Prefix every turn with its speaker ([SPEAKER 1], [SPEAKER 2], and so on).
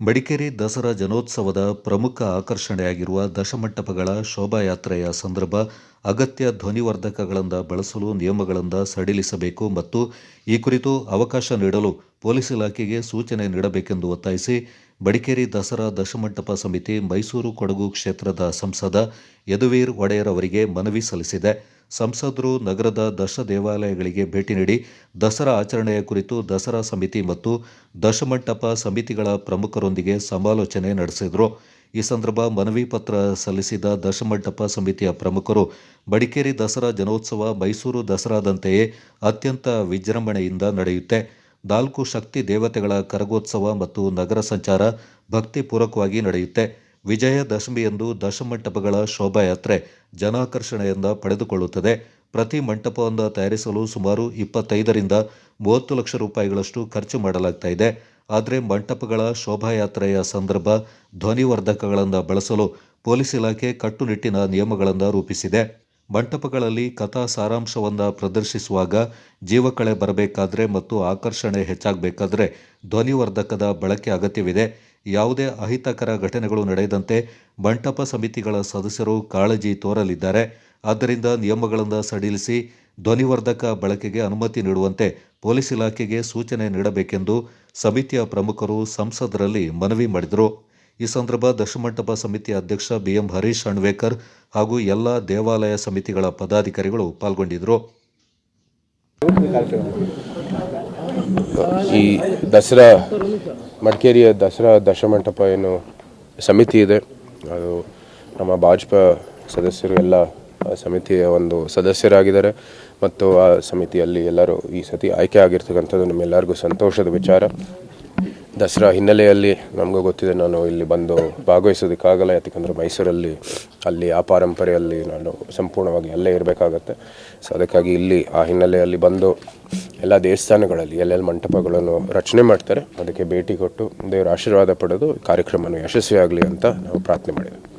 [SPEAKER 1] ಮಡಿಕೇರಿ ದಸರಾ ಜನೋತ್ಸವದ ಪ್ರಮುಖ ಆಕರ್ಷಣೆಯಾಗಿರುವ ದಶಮಂಟಪಗಳ ಶೋಭಾಯಾತ್ರೆಯ ಸಂದರ್ಭ ಅಗತ್ಯ ಧ್ವನಿವರ್ಧಕಗಳಿಂದ ಬಳಸಲು ನಿಯಮಗಳಿಂದ ಸಡಿಲಿಸಬೇಕು ಮತ್ತು ಈ ಕುರಿತು ಅವಕಾಶ ನೀಡಲು ಪೊಲೀಸ್ ಇಲಾಖೆಗೆ ಸೂಚನೆ ನೀಡಬೇಕೆಂದು ಒತ್ತಾಯಿಸಿ ಮಡಿಕೇರಿ ದಸರಾ ದಶಮಂಟಪ ಸಮಿತಿ ಮೈಸೂರು ಕೊಡಗು ಕ್ಷೇತ್ರದ ಸಂಸದ ಯದುವೀರ್ ಒಡೆಯರ್ ಅವರಿಗೆ ಮನವಿ ಸಲ್ಲಿಸಿದೆ. ಸಂಸದರು ನಗರದ ದಶ ದೇವಾಲಯಗಳಿಗೆ ಭೇಟಿ ನೀಡಿ ದಸರಾ ಆಚರಣೆಯ ಕುರಿತು ದಸರಾ ಸಮಿತಿ ಮತ್ತು ದಶಮಂಟಪ ಸಮಿತಿಗಳ ಪ್ರಮುಖರೊಂದಿಗೆ ಸಮಾಲೋಚನೆ ನಡೆಸಿದರು. ಈ ಸಂದರ್ಭ ಮನವಿ ಪತ್ರ ಸಲ್ಲಿಸಿದ ದಶಮಂಟಪ ಸಮಿತಿಯ ಪ್ರಮುಖರು, ಬಡಿಕೇರಿ ದಸರಾ ಜನೋತ್ಸವ ಮೈಸೂರು ದಸರಾದಂತೆಯೇ ಅತ್ಯಂತ ವಿಜೃಂಭಣೆಯಿಂದ ನಡೆಯುತ್ತೆ. ನಾಲ್ಕು ಶಕ್ತಿ ದೇವತೆಗಳ ಕರಗೋತ್ಸವ ಮತ್ತು ನಗರ ಸಂಚಾರ ಭಕ್ತಿಪೂರ್ವಕವಾಗಿ ನಡೆಯುತ್ತೆ. ವಿಜಯದಶಮಿಯಂದು ದಶಮಂಟಪಗಳ ಶೋಭಾಯಾತ್ರೆ ಜನಾಕರ್ಷಣೆಯಿಂದ ಪಡೆದುಕೊಳ್ಳುತ್ತದೆ. ಪ್ರತಿ ಮಂಟಪವನ್ನು ತಯಾರಿಸಲು ಸುಮಾರು ಇಪ್ಪತ್ತೈದರಿಂದ ಮೂವತ್ತು ಲಕ್ಷ ರೂಪಾಯಿಗಳಷ್ಟು ಖರ್ಚು ಮಾಡಲಾಗ್ತಾ ಇದೆ. ಆದರೆ ಮಂಟಪಗಳ ಶೋಭಾಯಾತ್ರೆಯ ಸಂದರ್ಭ ಧ್ವನಿವರ್ಧಕಗಳನ್ನು ಬಳಸಲು ಪೊಲೀಸ್ ಇಲಾಖೆ ಕಟ್ಟುನಿಟ್ಟಿನ ನಿಯಮಗಳನ್ನು ರೂಪಿಸಿದೆ. ಮಂಟಪಗಳಲ್ಲಿ ಕಥಾ ಸಾರಾಂಶವನ್ನು ಪ್ರದರ್ಶಿಸುವಾಗ ಜೀವಕಳೆ ಬರಬೇಕಾದ್ರೆ ಮತ್ತು ಆಕರ್ಷಣೆ ಹೆಚ್ಚಾಗಬೇಕಾದ್ರೆ ಧ್ವನಿವರ್ಧಕದ ಬಳಕೆ ಅಗತ್ಯವಿದೆ. ಯಾವುದೇ ಅಹಿತಕರ ಘಟನೆಗಳು ನಡೆಯದಂತೆ ಮಂಟಪ ಸಮಿತಿಗಳ ಸದಸ್ಯರು ಕಾಳಜಿ ತೋರಲಿದ್ದಾರೆ. ಆದ್ದರಿಂದ ನಿಯಮಗಳನ್ನು ಸಡಿಲಿಸಿ ಧ್ವನಿವರ್ಧಕ ಬಳಕೆಗೆ ಅನುಮತಿ ನೀಡುವಂತೆ ಪೊಲೀಸ್ ಇಲಾಖೆಗೆ ಸೂಚನೆ ನೀಡಬೇಕೆಂದು ಸಮಿತಿಯ ಪ್ರಮುಖರು ಸಂಸದರಲ್ಲಿ ಮನವಿ ಮಾಡಿದರು. ಈ ಸಂದರ್ಭ ದಶಮಂಟಪ ಸಮಿತಿ ಅಧ್ಯಕ್ಷ ಬಿ ಎಂ ಹರೀಶ್ ಅಣ್ವೇಕರ್ ಹಾಗೂ ಎಲ್ಲ ದೇವಾಲಯ ಸಮಿತಿಗಳ ಪದಾಧಿಕಾರಿಗಳು ಪಾಲ್ಗೊಂಡಿದ್ದರು.
[SPEAKER 2] ಈ ದಸರಾ, ಮಡಿಕೇರಿಯ ದಸರಾ ದಶಮಂಟಪ ಏನು ಸಮಿತಿ ಇದೆ. ಅದು ನಮ್ಮ ಭಾಜಪಾ ಸದಸ್ಯರು ಎಲ್ಲ ಸಮಿತಿಯ ಒಂದು ಸದಸ್ಯರಾಗಿದ್ದಾರೆ. ಮತ್ತು ಆ ಸಮಿತಿಯಲ್ಲಿ ಎಲ್ಲರೂ ಈ ಸತಿ ಆಯ್ಕೆ ಆಗಿರ್ತಕ್ಕಂಥದ್ದು ನಮ್ಮೆಲ್ಲರಿಗೂ ಸಂತೋಷದ ವಿಚಾರ. ದಸರಾ ಹಿನ್ನೆಲೆಯಲ್ಲಿ ನಮಗೂ ಗೊತ್ತಿದೆ, ನಾನು ಇಲ್ಲಿ ಬಂದು ಭಾಗವಹಿಸೋದಕ್ಕಾಗಲ್ಲ, ಯಾಕಂದರೆ ಮೈಸೂರಲ್ಲಿ ಅಲ್ಲಿ ಆ ಪರಂಪರೆಯಲ್ಲಿ ನಾನು ಸಂಪೂರ್ಣವಾಗಿ ಅಲ್ಲೇ ಇರಬೇಕಾಗತ್ತೆ. ಸೊ ಅದಕ್ಕಾಗಿ ಇಲ್ಲಿ ಆ ಹಿನ್ನೆಲೆಯಲ್ಲಿ ಬಂದು ಎಲ್ಲ ದೇವಸ್ಥಾನಗಳಲ್ಲಿ ಎಲ್ಲೆಲ್ಲಿ ಮಂಟಪಗಳನ್ನು ರಚನೆ ಮಾಡ್ತಾರೆ, ಅದಕ್ಕೆ ಭೇಟಿ ಕೊಟ್ಟು ದೇವರ ಆಶೀರ್ವಾದ ಪಡೆದು ಕಾರ್ಯಕ್ರಮವನ್ನು ಯಶಸ್ವಿಯಾಗಲಿ ಅಂತ ನಾವು ಪ್ರಾರ್ಥನೆ ಮಾಡಿದ್ವಿ